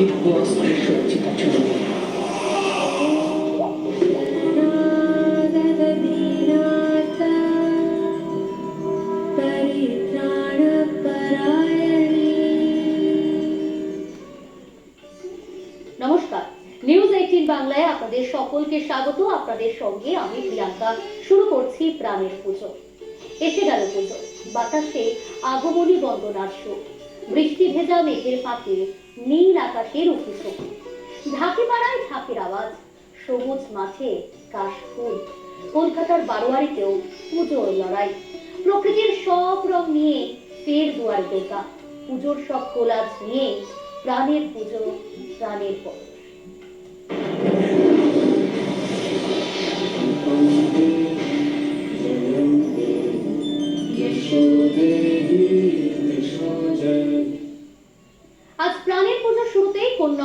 দীর্ঘ অস্ত্রে সজ্জিত ছবি নমস্কার। নিউজ এইটিন বাংলায় আপনাদের সকলকে স্বাগত। আপনাদের সঙ্গে আমি প্রিয়াঙ্কা। শুরু করছি প্রাণের পুজো। এসে গেল পুজো। বাতাসে আগমনী বন্দনার সুখ বৃষ্টি ভেজা মেঘের ফাঁকে নীল আকাশের উঁকি ঝাঁকি পাড়ায় ঝাঁকির আওয়াজ, সবুজ মাঠে কাশফুল কলকাতার বারোয়ারিতেও পুজোর লড়াই। প্রকৃতির সব রং নিয়ে ফের দুয়ার দুর্গা পুজোর সব কোলাজ নিয়ে প্রাণের পুজো, প্রাণের পরশ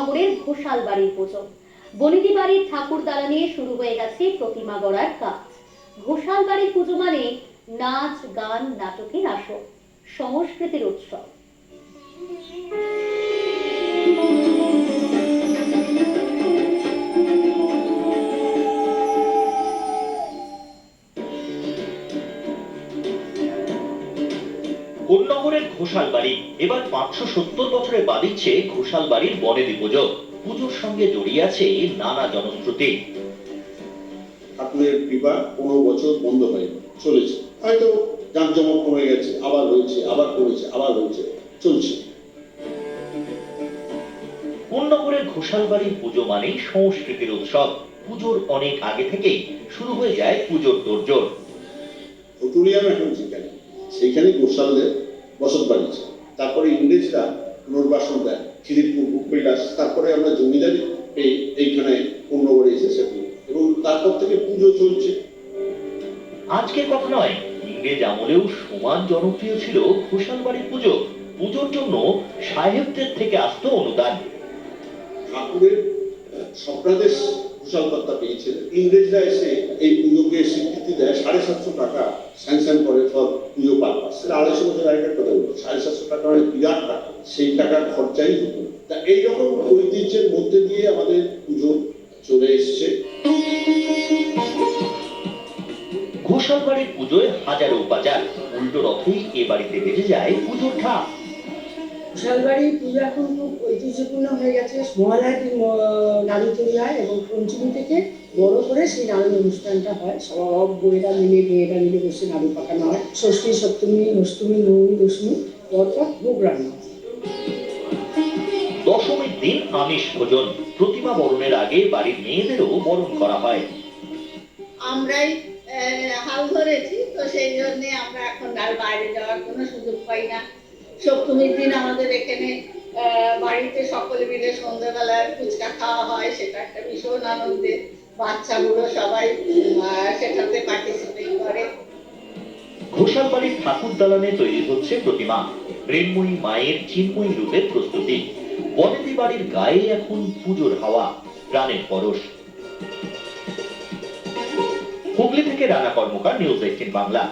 কোন্নগরের ঘোষাল বাড়ির পুজো। বনিদি বাড়ির ঠাকুর নিয়ে শুরু হয়ে গেছে প্রতিমা গড়ার কাজ। ঘোষাল বাড়ির পুজো মানে নাচ, গান, নাটকের আসর, সংস্কৃতির উৎসব। কোন্নগরের ঘোষাল বাড়ি এবার পাঁচশো সত্তর বছরে পা দিচ্ছে ঘোষাল বাড়ির বনেদি পুজো। পুজোর সঙ্গে জড়িয়ে আছে নানা জনশ্রুতি। ঠাকুরের কৃপা পনেরো বছর বন্ধ হয়ে চলেছে। হয়তো জাঁকজমক কমে গেছে আবার হয়েছে আবার কমেছে আবার হয়েছে চলছে। কোন্নগরের ঘোষাল বাড়ির পুজো মানেই সংস্কৃতির উৎসব। পুজোর অনেক আগে থেকেই শুরু হয়ে যায় পুজোর পটুরিয়াম এখন সেইখানে গোসালদের বসত বাড়ি তারপরে ইংরেজরা পুনর্বাসন দেয়। খিদিরপুর কৈলাস তারপরে আমরা জমিদারি পেয়ে এইখানে পূর্ণগড়ে এসে সেটল এবং তারপর থেকে পুজো চলছে। আজকে কথা নয় ইংরেজ আমলেও সমান জনপ্রিয় ছিল ঘোষাল বাড়ির পুজো। পুজোর জন্য সাহেবদের থেকে আসতো অনুদান। ঠাকুরের স্বপ্নাদেশ কুশলকর্তা পেয়েছিলেন। ইংরেজরা এসে এই পুজোকে স্বীকৃতি দেয়, সাড়ে সাতশো টাকা স্যাংশন করে ফর পুজো পারপাস আড়াইশো বছর আগের কথা বলব, সাড়ে সাতশো টাকা মানে বিরাট টাকা, সেই টাকার খরচাই হতো। তা এইরকম ঐতিহ্যের মধ্যে দিয়ে আমাদের পুজো চলে এসছে। ঘোষাল বাড়ির পুজোয় হাজারো বাজার উল্টো রথেই এ বাড়িতে বেজে যায় পুজোর ঢাক। শালবাড়ি পুজো এখন খুব ঐতিহ্যপূর্ণ হয়ে গেছে। মহালয়ার দিন ম- নাড়ু তৈরি হয় এবং পঞ্চমী থেকে বড় করে সেই নাড়ুর অনুষ্ঠানটা হয়। সব বইয়েরা মিলে মেয়েরা মিলে বসে নাড়ু পাকানো হয়। ষষ্ঠী সপ্তমী অষ্টমী নবমী দশমী পরপর ভোগ রান্না। দশমীর দিন আমিষ ভোজন। প্রতিমা বরণের আগে বাড়ির মেয়েদেরও বরণ করা হয়। আমরাই আহ, হাল ধরেছি তো সেই জন্য আমরা এখন আর বাইরে যাওয়ার কোনো সুযোগ পাই না। সপ্তমীর দিন আমাদের এখানে বাড়িতে সকলে মিলে সন্ধ্যাবেলায় ফুচকা খাওয়া হয়, সেটা একটা ভীষণ আনন্দের বাচ্চাগুলো সবাই সেটাতে পার্টিসিপেট করে। ঘোষাল বাড়ির ঠাকুর দালানে তৈরি হচ্ছে প্রতিমা। মৃন্ময়ী মায়ের চিন্ময়ী রূপের প্রস্তুতি। বনেদি বাড়ির গায়ে এখন পুজোর হাওয়া, প্রাণের পরশ। হুগলি থেকে রানা কর্মকার, নিউজ এইটিন বাংলা।